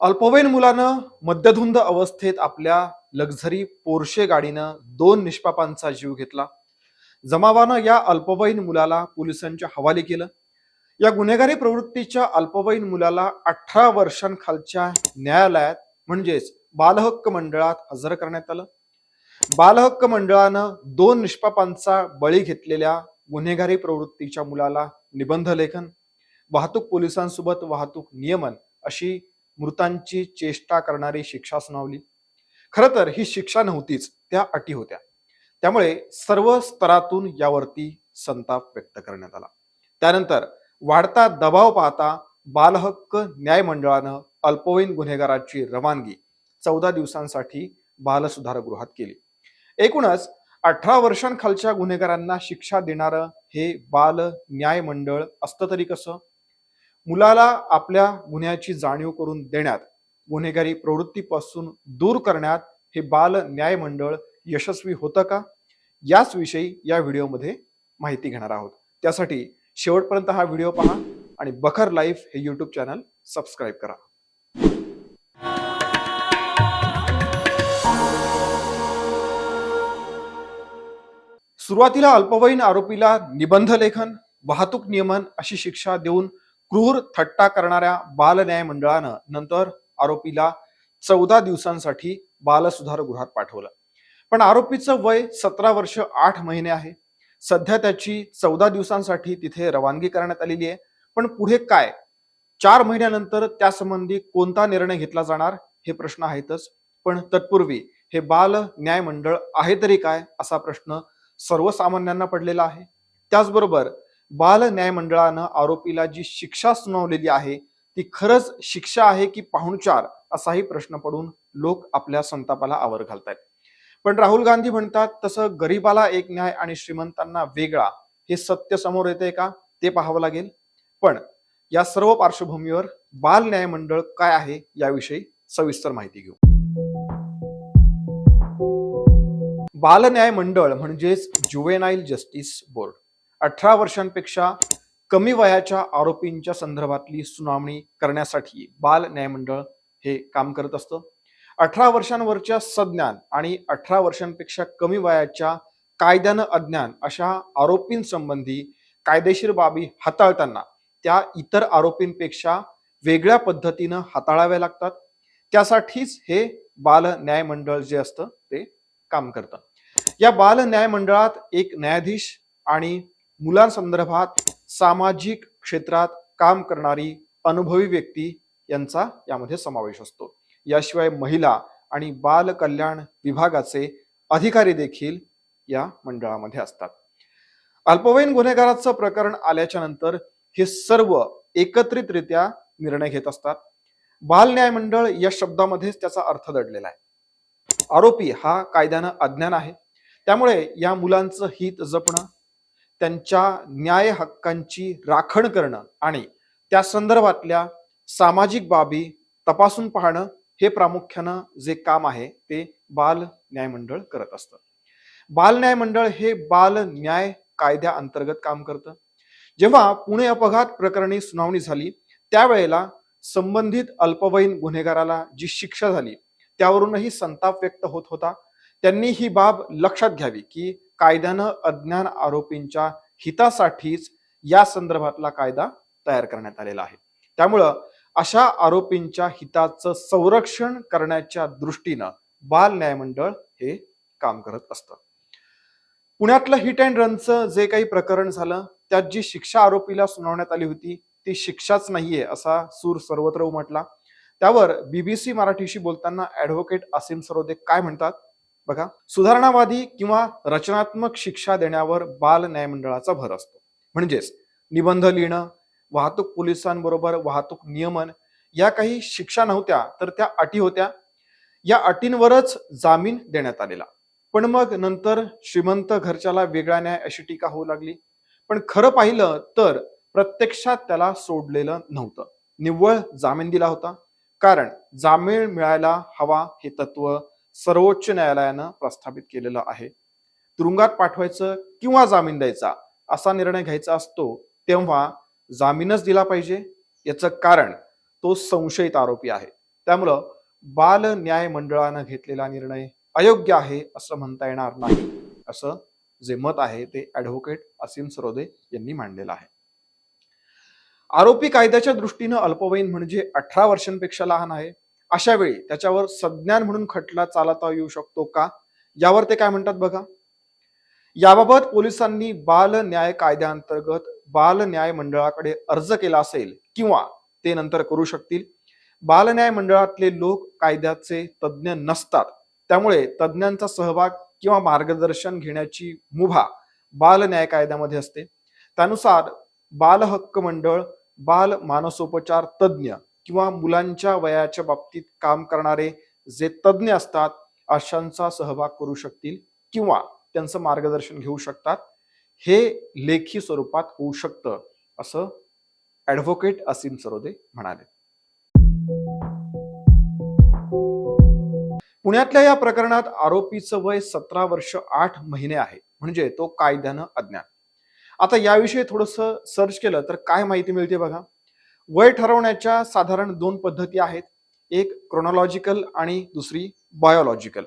अल्पवयीन मुलानं मद्यधुंद अवस्थेत आपल्या लक्झरी पोर्शे गाडीनं दोन निष्पापांचा जीव घेतला. जमावानं या अल्पवयीन मुलाला पोलिसांच्या हवाली केलं. या गुन्हेगारी प्रवृत्तीच्या अल्पवयीन मुलाला अठरा वर्षांखालच्या न्यायालयात म्हणजेच बालहक्क मंडळात हजर करण्यात आलं. बालहक्क मंडळानं दोन निष्पापांचा बळी घेतलेल्या गुन्हेगारी प्रवृत्तीच्या मुलाला निबंध लेखन वाहतूक पोलिसांसोबत वाहतूक नियमन अशी मृतांची चेष्टा करणारी शिक्षा सुनावली. खरं तर ही शिक्षा नव्हतीच त्या अटी होत्या. त्यामुळे सर्व स्तरातून यावरती संताप व्यक्त करण्यात आला. त्यानंतर वाढता दबाव पाहता बालहक्क न्याय मंडळानं अल्पवयीन गुन्हेगाराची रवानगी चौदा दिवसांसाठी बालसुधारगृहात केली. एकूणच अठरा वर्षांखालच्या गुन्हेगारांना शिक्षा देणारं हे बाल न्याय मंडळ असतं तरी कसं? मुलाला आपल्या गुन्ह्याची जाणीव करून देण्यात गुन्हेगारी प्रवृत्तीपासून दूर करण्यात हे बाल न्याय मंडळ यशस्वी होतं का? याच विषयी या व्हिडिओमध्ये माहिती घेणार आहोत. त्यासाठी शेवटपर्यंत हा व्हिडिओ पहा आणि बखर लाईफ हे यूट्यूब चॅनल सबस्क्राईब करा. सुरुवातीला अल्पवयीन आरोपीला निबंध लेखन वाहतूक नियमन अशी शिक्षा देऊन क्रूर थट्टा करणाऱ्या बाल न्याय मंडळानं नंतर आरोपीला चौदा दिवसांसाठी बालसुधारगृहात पाठवलं. पण आरोपीचं वय सतरा वर्ष आठ महिने आहे. सध्या त्याची चौदा दिवसांसाठी तिथे रवानगी करण्यात आलेली आहे. पण पुढे काय? चार महिन्यानंतर त्यासंबंधी कोणता निर्णय घेतला जाणार? हे प्रश्न आहेतच. पण तत्पूर्वी हे बाल न्याय मंडळ आहे तरी काय असा प्रश्न सर्वसामान्यांना पडलेला आहे. त्याचबरोबर बाल न्याय मंडळानं आरोपीला जी शिक्षा सुनावलेली आहे ती खरंच शिक्षा आहे की पाहुणचार? असाही प्रश्न पडून लोक आपल्या संतापाला आवर घालतायत. पण राहुल गांधी म्हणतात तसं गरीबाला एक न्याय आणि श्रीमंतांना वेगळा हे सत्य समोर येते का? ते पाहावं लागेल. पण या सर्व पार्श्वभूमीवर बाल न्याय मंडळ काय आहे याविषयी सविस्तर माहिती घेऊ. बाल न्याय मंडळ म्हणजेच ज्युवेनाईल जस्टिस बोर्ड. अठरा वर्षांपेक्षा कमी वयाच्या आरोपींच्या संदर्भातली सुनावणी करण्यासाठी बाल न्यायमंडळ हे काम करत असतं. अठरा वर्षांवरच्या सज्ञान आणि अठरा वर्षांपेक्षा कमी वयाच्या कायद्यानं अज्ञान अशा आरोपींसंबंधी कायदेशीर बाबी हाताळताना त्या इतर आरोपींपेक्षा वेगळ्या पद्धतीनं हाताळाव्या लागतात. त्यासाठीच हे बाल न्याय मंडळ जे असतं ते काम करतं. या बाल न्याय मंडळात एक न्यायाधीश आणि मुलांसंदर्भात सामाजिक क्षेत्रात काम करणारी अनुभवी व्यक्ती यांचा यामध्ये समावेश असतो. याशिवाय महिला आणि बाल कल्याण विभागाचे अधिकारी देखील या मंडळामध्ये असतात. अल्पवयीन गुन्हेगाराचं प्रकरण आल्याच्यानंतर हे सर्व एकत्रितरित्या निर्णय घेत असतात. बाल न्याय मंडळ या शब्दामध्येच त्याचा अर्थ दडलेला आहे. आरोपी हा कायद्यानं अज्ञान आहे. त्यामुळे या मुलांचं हित जपणं त्यांच्या न्याय हक्कांची राखण करणं आणि त्या संदर्भातल्या सामाजिक बाबी तपासून पाहणं हे प्रामुख्यानं जे काम आहे ते बाल न्याय मंडळ करत असतं. बाल न्याय मंडळ हे बाल न्याय कायद्या अंतर्गत काम करतं. जेव्हा पुणे अपघात प्रकरणी सुनावणी झाली त्यावेळेला संबंधित अल्पवयीन गुन्हेगाराला जी शिक्षा झाली त्यावरूनही संताप व्यक्त होत होता. त्यांनी ही बाब लक्षात घ्यावी की कायद्यानं अज्ञान आरोपींच्या हितासाठीच या संदर्भातला कायदा तयार करण्यात आलेला आहे. त्यामुळं अशा आरोपींच्या हिताचं संरक्षण करण्याच्या दृष्टीनं बाल न्याय मंडळ हे काम करत असतं. पुण्यातलं हिट अँड रनचं जे काही प्रकरण झालं त्यात जी शिक्षा आरोपीला सुनावण्यात आली होती ती शिक्षाच नाहीये असा सूर सर्वत्र उमटला. त्यावर बीबीसी मराठीशी बोलताना ऍडव्होकेट असीम सरोदे काय म्हणतात? बघा सुधारणावादी किंवा रचनात्मक शिक्षा देण्यावर बाल न्यायमंडळाचा भर असतो. म्हणजेच निबंध लिहिणं वाहतूक पोलिसांबरोबर वाहतूक नियमन या काही शिक्षा नव्हत्या तर त्या अटी होत्या. या अटींवरच जामीन देण्यात आलेला. पण मग नंतर श्रीमंत घरच्याला वेगळा न्याय अशी टीका होऊ लागली. पण खरं पाहिलं तर प्रत्यक्षात त्याला सोडलेलं नव्हतं. निव्वळ जामीन दिला होता. कारण जामीन मिळायला हवा हे तत्व सर्वोच्च न्यायालयानं प्रस्थापित केलेलं आहे. तुरुंगात पाठवायचं किंवा जामीन द्यायचा असा निर्णय घ्यायचा असतो तेव्हा जामीनच दिला पाहिजे. याचं कारण तो संशयित आरोपी आहे. त्यामुळं बाल न्याय मंडळानं घेतलेला निर्णय अयोग्य आहे असं म्हणता येणार नाही असं जे मत आहे ते ऍडव्होकेट असीम सरोदे यांनी मांडलेलं आहे. आरोपी कायद्याच्या दृष्टीनं अल्पवयीन म्हणजे अठरा वर्षांपेक्षा लहान आहे. अशा वेळी त्याच्यावर संज्ञान म्हणून खटला चालवता येऊ शकतो का? यावर ते काय म्हणतात बघा? याबाबत पोलिसांनी बाल न्याय कायद्याअंतर्गत बाल न्याय मंडळाकडे अर्ज केला असेल किंवा ते नंतर करू शकतील. बाल न्याय मंडळातले लोक कायद्याचे तज्ज्ञ नसतात. त्यामुळे तज्ज्ञांचा सहभाग किंवा मार्गदर्शन घेण्याची मुभा बाल न्याय कायद्यामध्ये असते. त्यानुसार बाल हक्क मंडळ बाल मानसोपचार तज्ज्ञ किंवा मुलांच्या वयाच्या बाबतीत काम करणारे जे तज्ज्ञ असतात अशांचा सहभाग करू शकतील किंवा त्यांचं मार्गदर्शन घेऊ शकतात. हे लेखी स्वरूपात होऊ शकतं असं ऍडव्होकेट असीम सरोदे म्हणाले. पुण्यातल्या या प्रकरणात आरोपीचं वय सतरा वर्ष आठ महिने आहे म्हणजे तो कायद्यानं अज्ञात. आता याविषयी थोडस सर्च केलं तर काय माहिती मिळते बघा. वय ठरवण्याच्या साधारण दोन पद्धती आहेत. एक क्रोनॉलॉजिकल आणि दुसरी बायोलॉजिकल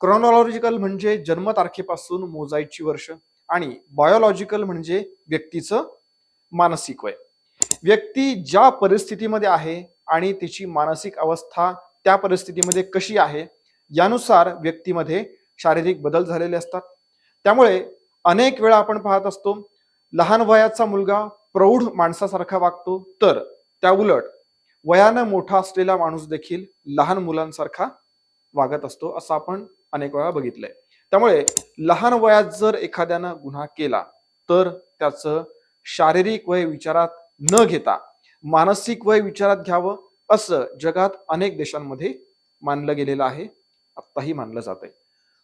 क्रोनॉलॉजिकल म्हणजे जन्मतारखेपासून मोजायची वर्ष आणि बायोलॉजिकल म्हणजे व्यक्तीचं मानसिक वय. व्यक्ती ज्या परिस्थितीमध्ये आहे आणि तिची मानसिक अवस्था त्या परिस्थितीमध्ये कशी आहे यानुसार व्यक्तीमध्ये शारीरिक बदल झालेले असतात. त्यामुळे अनेक वेळा आपण पाहत असतो लहान वयाचा मुलगा प्रौढ माणसासारखा वागतो. तर त्या उलट वयानं मोठा असलेला माणूस देखील लहान मुलांसारखा वागत असतो असं आपण अनेक वेळा बघितलंय. त्यामुळे लहान वयात जर एखाद्यानं गुन्हा केला तर त्याचं शारीरिक वय विचारात न घेता मानसिक वय विचारात घ्यावं असं जगात अनेक देशांमध्ये मानलं गेलेलं आहे आत्ताही मानलं जात आहे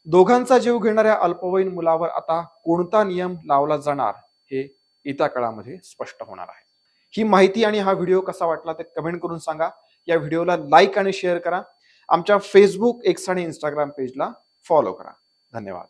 दोघांचा जीव घेणाऱ्या अल्पवयीन मुलावर आता कोणता नियम लावला जाणार हे येत्या काळामध्ये स्पष्ट होणार आहे. ही माहिती आणि हा व्हिडिओ कसा वाटला ते कमेंट करून सांगा. या व्हिडिओला लाईक आणि शेअर करा. आमच्या फेसबुक एक्स आणि इंस्टाग्राम पेजला फॉलो करा. धन्यवाद.